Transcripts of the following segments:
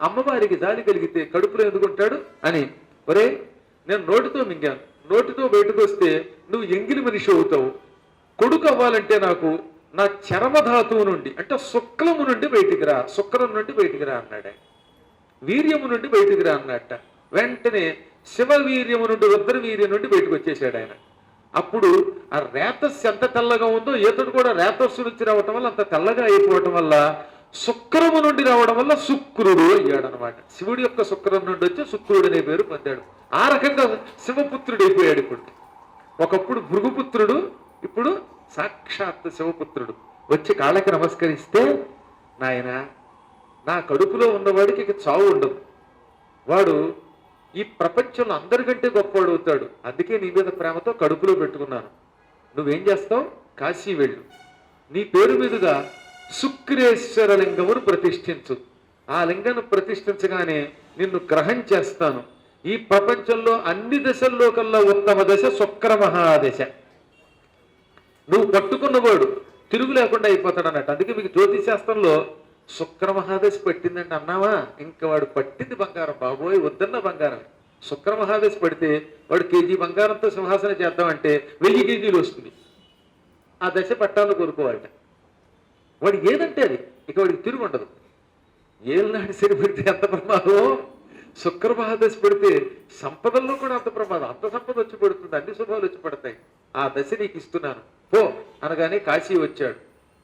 అమ్మవారికి జాలి కలిగితే కడుపులో ఎందుకుంటాడు అని. ఒరే నేను నోటితో మింగాను. నోటితో బయటకు వస్తే నువ్వు ఎంగిలి మనిషి అవుతావు. కొడుకు అవ్వాలంటే నాకు నా చర్మధాతువు నుండి అంటే శుక్లము నుండి బయటికి రా శుక్రం నుండి బయటికి రా అన్నాడు వీర్యము నుండి బయటికి రా అన్నట్ట. వెంటనే శివ వీర్యము నుండి రుద్ర వీర్యం నుండి బయటకు వచ్చేసాడు ఆయన. అప్పుడు ఆ రేతస్ ఎంత తెల్లగా ఉందో ఈతడు కూడా రేతస్సు నుంచి రావటం వల్ల అంత తెల్లగా అయిపోవటం వల్ల శుక్రము నుండి రావడం వల్ల శుక్రుడు అయ్యాడు అనమాట శివుడి యొక్క శుక్రం నుండి వచ్చి శుక్రుడు అనే పేరు పొందాడు. ఆ రకంగా శివపుత్రుడు అయిపోయాడు ఇప్పుడు. ఒకప్పుడు భృగుపుత్రుడు ఇప్పుడు సాక్షాత్ శివపుత్రుడు. వచ్చి కాళ్ళకి నమస్కరిస్తే నాయన నా కడుపులో ఉన్నవాడికి ఇక చావు ఉండదు. వాడు ఈ ప్రపంచంలో అందరికంటే గొప్పవాడు అవుతాడు. అందుకే నీ మీద ప్రేమతో కడుపులో పెట్టుకున్నాను. నువ్వేం చేస్తావు? కాశీ వెళ్ళు. నీ పేరు మీదుగా శుక్రేశ్వర లింగమును ప్రతిష్ఠించు. ఆ లింగను ప్రతిష్ఠించగానే నిన్ను గ్రహం చేస్తాను. ఈ ప్రపంచంలో అన్ని దశల్లో కల్లా ఉత్తమ దశ శుక్ర మహాదశ. నువ్వు పట్టుకున్నవాడు తిరుగు లేకుండా అయిపోతాడు అన్నట్టు అందుకే మీకు జ్యోతిష్ శాస్త్రంలో శుక్ర మహాదశ పట్టిందండి అన్నావా? ఇంకా వాడు పట్టింది బంగారం బాబోయ్ వద్దన్న బంగారం శుక్ర మహాదశ పడితే వాడు కేజీ బంగారంతో సింహాసనం చేద్దామంటే వెయ్యి కేజీలు వస్తుంది. ఆ దశ పట్టాలను కోరుకోవాలట. వాడు ఏదంటే అది. ఇక వాడికి తిరుగు ఉండదు. ఏళ్ళనాడు శని పెడితే ఎంత ప్రమాదం శుక్ర మహాదశ పెడితే సంపదల్లో కూడా అంత ప్రమాదం. అంత సంపద వచ్చి పడుతుంది. అన్ని శుభాలు వచ్చి పడతాయి. ఆ దశ నీకు ఇస్తున్నాను. పో అనగానే కాశీ వచ్చాడు.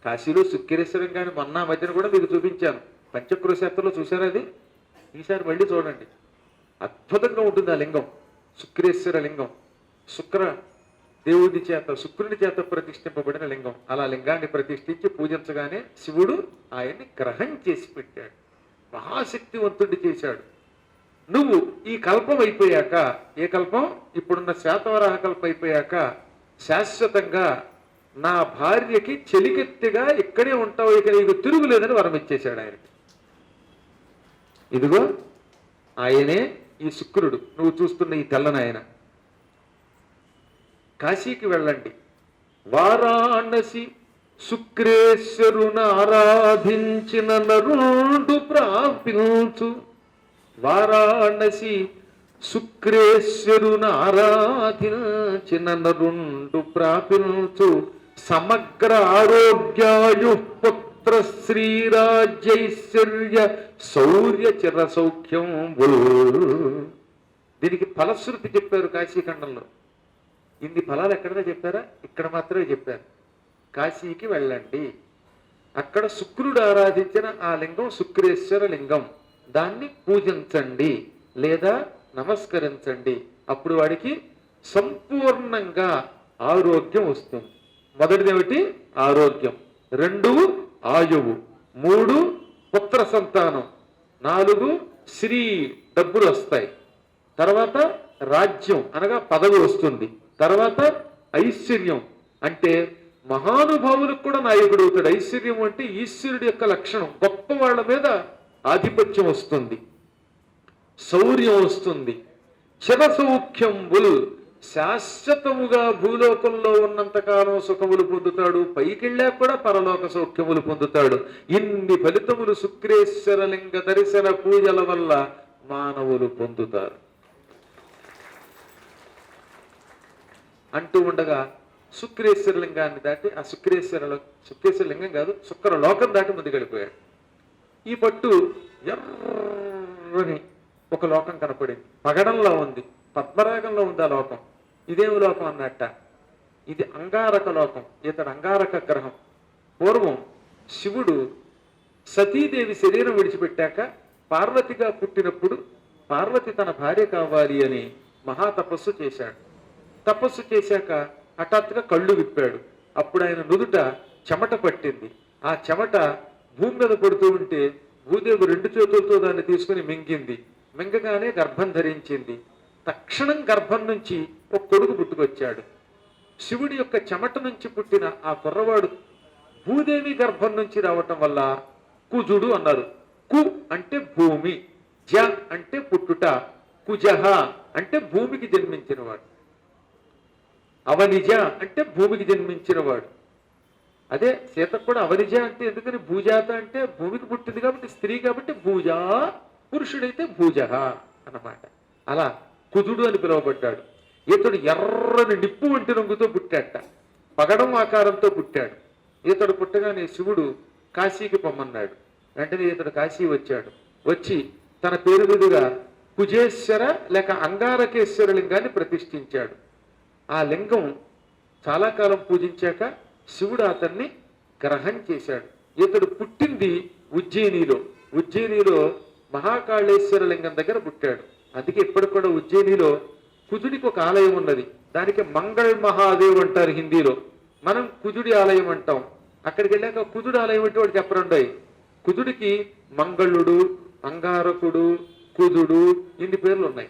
కాశీలో శుక్రేశ్వరం కానీ మొన్న మధ్యన కూడా మీకు చూపించాను. పంచక్రోశాత్రలో చూశారా అది? ఈసారి మళ్ళీ చూడండి. అద్భుతంగా ఉంటుంది ఆ లింగం. శుక్రేశ్వర లింగం. శుక్ర దేవుడి చేత శుక్రుని చేత ప్రతిష్ఠింపబడిన లింగం. అలా లింగాన్ని ప్రతిష్ఠించి పూజించగానే శివుడు ఆయన్ని గ్రహం చేసి పెట్టాడు. మహాశక్తివంతుడి చేశాడు. నువ్వు ఈ కల్పం అయిపోయాక ఏ కల్పం? ఇప్పుడున్న శాతవరాహ కల్పం అయిపోయాక శాశ్వతంగా నా భార్యకి చెలికెత్తిగా ఇక్కడే ఉంటావు ఇక నీకు తిరుగులేదని వరం ఇచ్చేశాడు ఆయనకి ఇదిగో ఆయనే ఈ శుక్రుడు. నువ్వు చూస్తున్న ఈ తెల్లనాయన కాశీకి వెళ్ళండి. వారాణసి శుక్రేశ్వరును ఆరాధించిన నరుండు ప్రాపించు. వారాణసి శుక్రేశ్వరును ఆరాధించిన నరుండు ప్రాపించు. సమగ్ర ఆరోగ్యాయు పుత్ర శ్రీరాజ్యైశ్వర్య శౌర్య చిర సౌఖ్యం దీనికి ఫలశ్రుతి చెప్పారు కాశీఖండంలో. ఇన్ని ఫలాలు ఎక్కడైనా చెప్పారా? ఇక్కడ మాత్రమే చెప్పారు. కాశీకి వెళ్ళండి. అక్కడ శుక్రుడు ఆరాధించిన ఆ లింగం శుక్రేశ్వర లింగం. దాన్ని పూజించండి లేదా నమస్కరించండి. అప్పుడు వాడికి సంపూర్ణంగా ఆరోగ్యం వస్తుంది. మొదటిది ఏమిటి ఆరోగ్యం. రెండు ఆయువు. మూడు పుత్ర సంతానం. నాలుగు శ్రీ డబ్బులు వస్తాయి. తర్వాత రాజ్యం అనగా పదవి వస్తుంది. తర్వాత ఐశ్వర్యం. అంటే మహానుభావులకు కూడా నాయకుడు అవుతాడు. ఐశ్వర్యం అంటే ఈశ్వరుడి యొక్క లక్షణం. గొప్ప వాళ్ళ మీద ఆధిపత్యం వస్తుంది. శౌర్యం వస్తుంది. చిర సౌఖ్యంబుల్ శాశ్వతముగా భూలోకంలో ఉన్నంతకాలం సుఖములు పొందుతాడు. పైకెళ్ళా కూడా పరలోక సౌఖ్యములు పొందుతాడు. ఇన్ని ఫలితములు శుక్రేశ్వరలింగ దర్శన పూజల వల్ల మానవులు పొందుతారు. అంటూ ఉండగా శుక్రేశ్వర లింగాన్ని దాటి ఆ శుక్రేశ్వర శుక్రేశ్వర లింగం కాదు శుక్ర లోకం దాటి ముందుకెళ్ళిపోయాడు. ఈ పట్టు ఎర్రని ఒక లోకం కనపడింది. పగడంలో ఉంది పద్మరాగంలో ఉంది ఆ లోకం. ఇదేం లోకం అన్నట్ట? ఇది అంగారక లోకం ఇతడు అంగారక గ్రహం. పూర్వం శివుడు సతీదేవి శరీరం విడిచిపెట్టాక పార్వతిగా పుట్టినప్పుడు పార్వతి తన భార్య కావాలి అని మహా తపస్సు చేశాడు. తపస్సు చేశాక హఠాత్తుగా కళ్ళు విప్పాడు. అప్పుడు ఆయన నుదుట చెమట పట్టింది. ఆ చెమట భూమి మీద పడుతూ ఉంటే భూదేవి రెండు చేతులతో దాన్ని తీసుకుని మింగింది. మింగగానే గర్భం ధరించింది. తక్షణం గర్భం నుంచి ఒక కొడుకు పుట్టుకొచ్చాడు. శివుడి యొక్క చెమట నుంచి పుట్టిన ఆ కుర్రవాడు భూదేవి గర్భం నుంచి రావటం వల్ల కుజుడు అన్నారు. కు అంటే భూమి జ అంటే పుట్టుట కుజహ అంటే భూమికి జన్మించినవాడు. అవనిజ అంటే భూమికి జన్మించినవాడు అదే సీత కూడా అవనిజ అంటే ఎందుకని భూజాత అంటే భూమికి పుట్టింది కాబట్టి స్త్రీ కాబట్టి భూజా పురుషుడైతే భూజ అన్నమాట. అలా కుదుడు అని పిలువబడ్డాడు. ఇతడు ఎర్రని నిప్పు వంటి రంగుతో పుట్టాట పగడం ఆకారంతో పుట్టాడు. ఇతడు పుట్టగానే శివుడు కాశీకి పొమ్మన్నాడు. వెంటనే ఇతడు కాశీ వచ్చాడు. వచ్చి తన పేరు మీదుగా కుజేశ్వర లేక అంగారకేశ్వర లింగాన్ని ప్రతిష్ఠించాడు. ఆ లింగం చాలా కాలం పూజించాక శివుడు అతన్ని గ్రహం చేశాడు. ఇతడు పుట్టింది ఉజ్జయినిలో. ఉజ్జయినిలో మహాకాళేశ్వర లింగం దగ్గర పుట్టాడు. అందుకే ఇప్పటికి కూడా ఉజ్జయినిలో కుజుడికి ఒక ఆలయం ఉన్నది. దానికి మంగళ్ మహాదేవ్ అంటారు హిందీలో. మనం కుజుడి ఆలయం అంటాం. అక్కడికి వెళ్ళాక కుజుడు ఆలయం అంటే వాడు చెప్పరుండయి కుజుడికి మంగళుడు అంగారకుడు కుజుడు ఇన్ని పేర్లు ఉన్నాయి.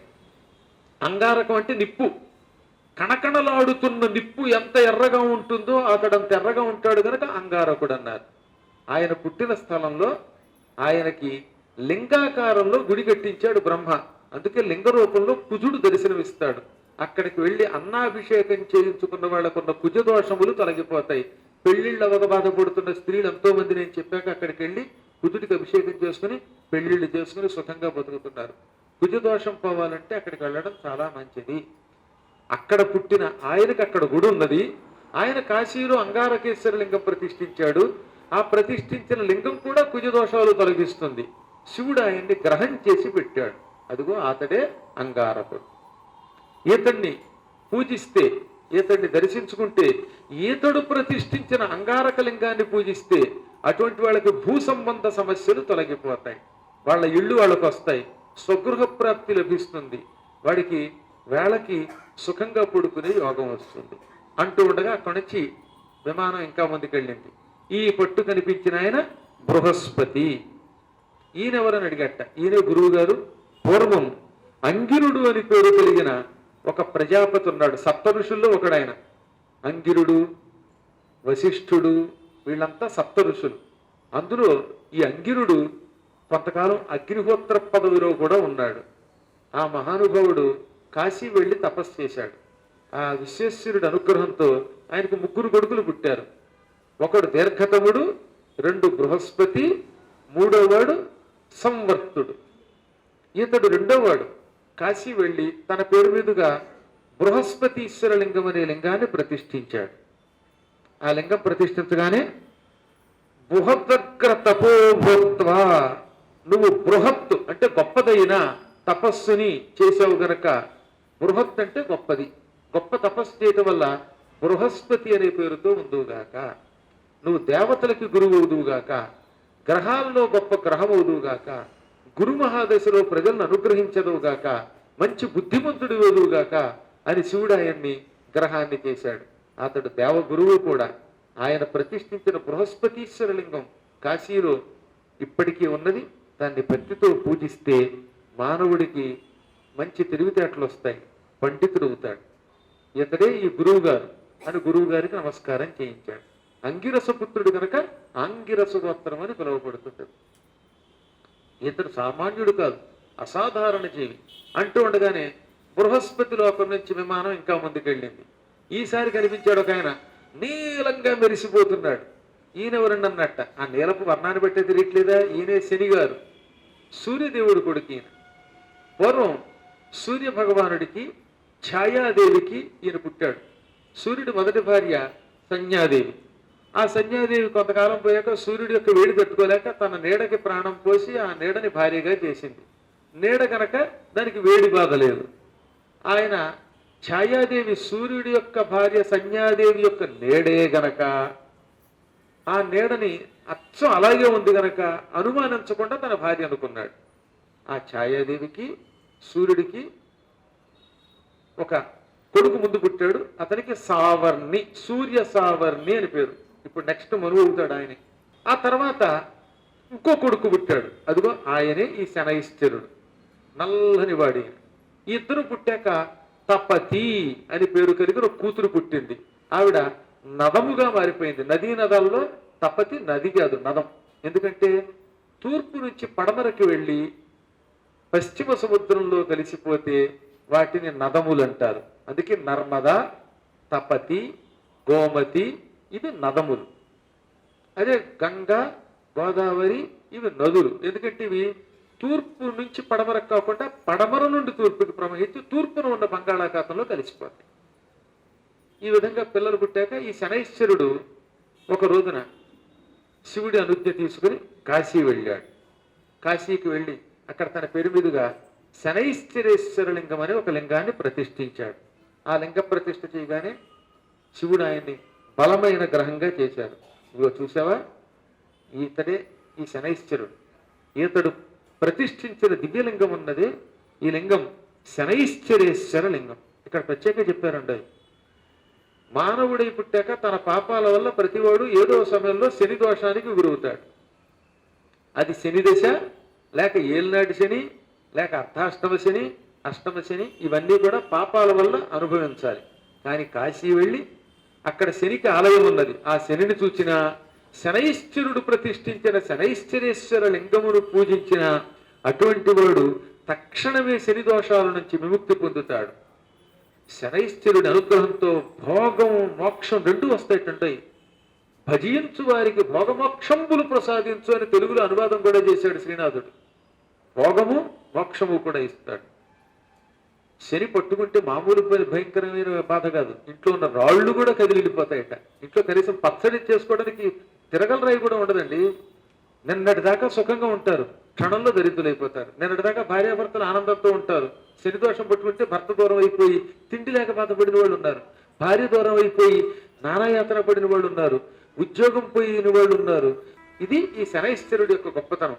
అంగారకం అంటే నిప్పు. కణకణలాడుతున్న నిప్పు ఎంత ఎర్రగా ఉంటుందో అతడంత ఎర్రగా ఉంటాడు కనుక అంగారకుడు అన్నారు. ఆయన పుట్టిన స్థలంలో ఆయనకి లింగాకారంలో గుడి కట్టించాడు బ్రహ్మ. అందుకే లింగ రూపంలో కుజుడు దర్శనమిస్తాడు. అక్కడికి వెళ్ళి అన్నాభిషేకం చేయించుకున్న వాళ్ళకున్న కుజ దోషములు తొలగిపోతాయి. పెళ్ళిళ్ళు అవగ బాధపడుతున్న స్త్రీలు ఎంతో మంది నేను చెప్పాక అక్కడికి వెళ్ళి కుజుడికి అభిషేకం చేసుకుని పెళ్ళిళ్ళు చేసుకుని సుఖంగా బతుకుతున్నారు. కుజ దోషం పోవాలంటే అక్కడికి వెళ్ళడం చాలా మంచిది. అక్కడ పుట్టిన ఆయనకి అక్కడ గుడి ఉన్నది. ఆయన కాశీలో అంగారకేశ్వర లింగం ప్రతిష్ఠించాడు. ఆ ప్రతిష్ఠించిన లింగం కూడా కుజ దోషాలు తొలగిస్తుంది శివుడు ఆయన్ని గ్రహం చేసి పెట్టాడు. అదిగో అతడే అంగారకుడు. ఈతడిని పూజిస్తే ఈతడిని దర్శించుకుంటే ఈతడు ప్రతిష్ఠించిన అంగారక లింగాన్ని పూజిస్తే అటువంటి వాళ్ళకి భూ సంబంధ సమస్యలు తొలగిపోతాయి. వాళ్ళ ఇళ్ళు వాళ్ళకు వస్తాయి స్వగృహ ప్రాప్తి లభిస్తుంది. వాడికి వేళకి సుఖంగా పడుకునే యోగం వస్తుంది. అంటూ ఉండగా అక్కడి నుంచి విమానం ఇంకా ముందుకు వెళ్ళింది ఈ పట్టు కనిపించిన ఆయన బృహస్పతి. ఈయన ఎవరని అడిగట? ఈయనే గురువు గారు పూర్వం అంగిరుడు అని పేరు కలిగిన ఒక ప్రజాపతి ఉన్నాడు. సప్త ఋషుల్లో ఒకడాయన. అంగిరుడు వశిష్ఠుడు వీళ్ళంతా సప్త ఋషులు అందులో ఈ అంగిరుడు కొంతకాలం అగ్నిహోత్ర పదవిలో కూడా ఉన్నాడు. ఆ మహానుభావుడు కాశీ వెళ్ళి తపస్సు చేశాడు. ఆ విశ్వేశ్వరుడి అనుగ్రహంతో ఆయనకు ముగ్గురు కొడుకులు పుట్టారు. ఒకడు దీర్ఘతముడు రెండు బృహస్పతి మూడోవాడు సంవర్తుడు. ఇతడు రెండోవాడు కాశీ వెళ్ళి తన పేరు మీదుగా బృహస్పతీశ్వర లింగం అనే లింగాన్ని ప్రతిష్ఠించాడు. ఆ లింగం ప్రతిష్ఠించగానే బృహద్గ్ర తపోభూత్వ నువ్వు బృహత్తు అంటే గొప్పదైన తపస్సుని చేసావు గనక బృహత్ అంటే గొప్పది. గొప్ప తపస్సు చేయటం వల్ల బృహస్పతి అనే పేరుతో ఉందువుగాక నువ్వు దేవతలకి గురువు అవుదువుగాక. గ్రహాల్లో గొప్ప గ్రహం అవుదువుగాక. గురు మహాదశలో ప్రజలను అనుగ్రహించదువుగాక. మంచి బుద్ధిమంతుడు అవుదువుగాక అని శివుడు ఆయన్ని గ్రహాన్ని చేశాడు. అతడు దేవగురువు కూడా. ఆయన ప్రతిష్ఠించిన బృహస్పతీశ్వర లింగం కాశీలో ఇప్పటికీ ఉన్నది. దాన్ని భక్తితో పూజిస్తే మానవుడికి మంచి తెలివితేటలు వస్తాయి. పండితుడు అవుతాడు. ఇతడే ఈ గురువు గారు అని గురువు గారికి నమస్కారం చేయించాడు. అంగిరస పుత్రుడు కనుక అంగిరస గోత్రం అని పిలువబడుతుంటాడు ఇతడు సామాన్యుడు కాదు అసాధారణ జీవి. అంటూ ఉండగానే బృహస్పతి లోకం నుంచి విమానం ఇంకా ముందుకెళ్ళింది. ఈసారి కనిపించాడు ఒక ఆయన నీలంగా మెరిసిపోతున్నాడు. ఈయన ఎవరండి అన్నట్ట ఆ నీలపు వర్ణాన్ని బట్టే తెలియట్లేదా? ఈయనే శని గారు సూర్యదేవుడు కొడుకు ఈయన. పూర్వం సూర్య భగవానుడికి ఛాయాదేవికి ఈయన పుట్టాడు. సూర్యుడి మొదటి భార్య సంజ్ఞాదేవి ఆ సంజ్ఞాదేవి కొంతకాలం పోయాక సూర్యుడి యొక్క వేడి తట్టుకోలేక తన నీడకి ప్రాణం పోసి ఆ నీడని భార్యగా చేసింది. నీడ కనుక దానికి వేడి బాధ లేదు ఆయన ఛాయాదేవి సూర్యుడి యొక్క భార్య సంజ్ఞాదేవి యొక్క నీడే గనక ఆ నీడని అచ్చం అలాగే ఉంది గనక అనుమానించకుండా తన భార్య అనుకున్నాడు ఆ ఛాయాదేవికి సూర్యుడికి ఒక కొడుకు ముందు పుట్టాడు. అతనికి సావర్ణి సూర్య సావర్ణి అని పేరు. ఇప్పుడు నెక్స్ట్ మనువు అవుతాడు ఆయన. ఆ తర్వాత ఇంకో కొడుకు పుట్టాడు. అదిగో ఆయనే ఈ శనైశ్చరుడు. నల్లని వాడి ఇద్దరు పుట్టాక తపతి అని పేరు కలిగిన ఒక కూతురు పుట్టింది. ఆవిడ నదముగా మారిపోయింది. నదీ నదాల్లో తపతి నది కాదు నదం. ఎందుకంటే తూర్పు నుంచి పడమరకి వెళ్ళి పశ్చిమ సముద్రంలో కలిసిపోతే వాటిని నదములు అంటారు అందుకే నర్మద తపతి గోమతి ఇవి నదములు. అదే గంగా గోదావరి ఇవి నదులు. ఎందుకంటే ఇవి తూర్పు నుంచి పడమరకు కాకుండా పడమర నుండి తూర్పుకి ప్రవహించి తూర్పున ఉన్న బంగాళాఖాతంలో కలిసిపోతాయి. ఈ విధంగా పిల్లలు పుట్టాక ఈ శనైశ్వరుడు ఒక రోజున శివుడి అనుజ్ఞ తీసుకుని కాశీ వెళ్ళాడు. కాశీకి వెళ్ళి అక్కడ తన పేరు మీదుగా శనైశ్చరేశ్వర లింగం అని ఒక లింగాన్ని ప్రతిష్ఠించాడు. ఆ లింగ ప్రతిష్ఠ చేయగానే శివుడు ఆయన్ని బలమైన గ్రహంగా చేశాడు. ఇదిగో చూసావా? ఈతడే ఈ శనైశ్వరుడు ఈతడు ప్రతిష్ఠించిన దివ్యలింగం ఉన్నది ఈ లింగం శనైశ్చరేశ్వర లింగం. ఇక్కడ ప్రత్యేక చెప్పారండి. మానవుడై పుట్టాక తన పాపాల వల్ల ప్రతివాడు ఏదో సమయంలో శని దోషానికి గురవుతాడు. అది శని దశ లేక ఏలినాటి శని లేక అర్ధాష్టమ శని అష్టమ శని ఇవన్నీ కూడా పాపాల వల్ల అనుభవించాలి. కానీ కాశీ వెళ్ళి అక్కడ శనికి ఆలయం ఉన్నది. ఆ శనిని చూచిన శనైశ్వరుడు ప్రతిష్ఠించిన శనైశ్వరేశ్వర లింగమును పూజించిన అటువంటి వాడు తక్షణమే శని దోషాల నుంచి విముక్తి పొందుతాడు. శనైశ్వరుడి అనుగ్రహంతో భోగం మోక్షం రెండూ వస్తాయి భజించు వారికి భోగమోక్షంబులు ప్రసాదించు అని తెలుగులో అనువాదం కూడా చేశాడు శ్రీనాథుడు. భోగము మోక్షము కూడా ఇస్తాడు. శని పట్టుకుంటే మామూలు భయంకరమైన బాధ కాదు. ఇంట్లో ఉన్న రాళ్ళు కూడా కదిలిపోతాయట. ఇంట్లో కనీసం పచ్చడి చేసుకోవడానికి తిరగలరాయి కూడా ఉండదండి. నిన్నటి దాకా సుఖంగా ఉంటారు. క్షణంలో దరిద్రులైపోతారు. నిన్నటి దాకా భార్యాభర్తలు ఆనందంతో ఉంటారు. శని దోషం పట్టుకుంటే భర్త దూరం అయిపోయి తిండి లేక బాధపడిన వాళ్ళు ఉన్నారు. భార్య దూరం అయిపోయి నానాయాతన పడిన వాళ్ళు ఉన్నారు. ఉద్యోగం పోయిన వాళ్ళు ఉన్నారు. ఇది ఈ శనైశ్వరుడు యొక్క గొప్పతనం.